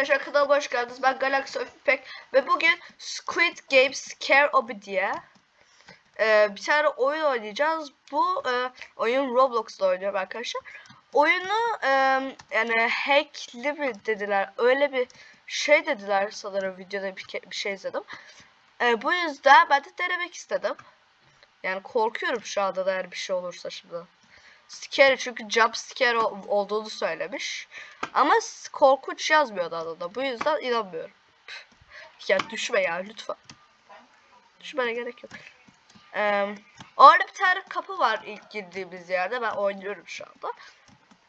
arkadaşlar kanalıma hoş geldiniz. Ben Galaxy Öfipek ve bugün Squid Game Scare Obi diye e, bir tane oyun oynayacağız. Bu e, oyun Roblox'ta oynuyorum arkadaşlar. Oyunu e, yani hackli mi dediler öyle bir şey dediler sanırım videoda bir, bir şey izledim. E, bu yüzden ben de denemek istedim. Yani korkuyorum şu anda da eğer bir şey olursa şimdi. Scary çünkü jump scare ol- olduğunu söylemiş. Ama korkunç yazmıyordu adında. Bu yüzden inanmıyorum. Ya düşme ya lütfen. Düşmene gerek yok. Ee, orada bir tane kapı var ilk girdiğimiz yerde. Ben oynuyorum şu anda.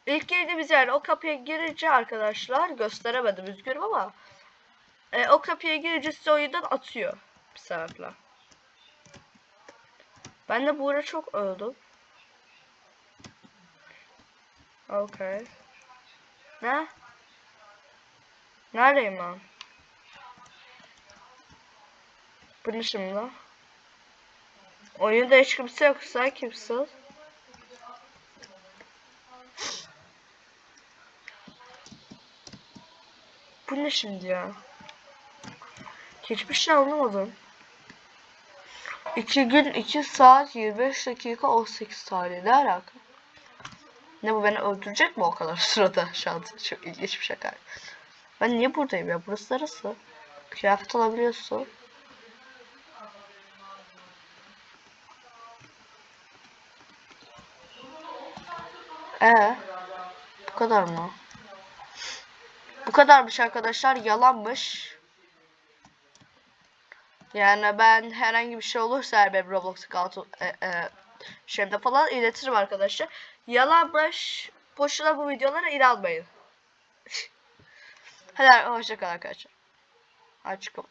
İlk girdiğimiz yerde o kapıya girince arkadaşlar gösteremedim üzgünüm ama e, o kapıya girince sizi oyundan atıyor bir sebeple. Ben de burada çok öldüm. Okay. Ne? Neredeyim ben? Bu ne şimdi? Oyunda hiç kimse yok. Sen kimsin? Bu ne şimdi ya? Hiçbir şey anlamadım. 2 gün 2 saat 25 dakika 18 saniye ne alaka? Ne bu beni öldürecek mi o kadar sırada şu an çok ilginç bir şaka. Ben niye buradayım ya? Burası neresi? Kıyafet alabiliyorsun. Ee, bu kadar mı? Bu kadarmış arkadaşlar. Yalanmış. Yani ben herhangi bir şey olursa eğer benim Roblox account'um e, e, şeyimde falan iletirim arkadaşlar. Yalanmış. Boşuna bu videolara inanmayın. Hadi hoşçakalın arkadaşlar. Hadi çıkalım.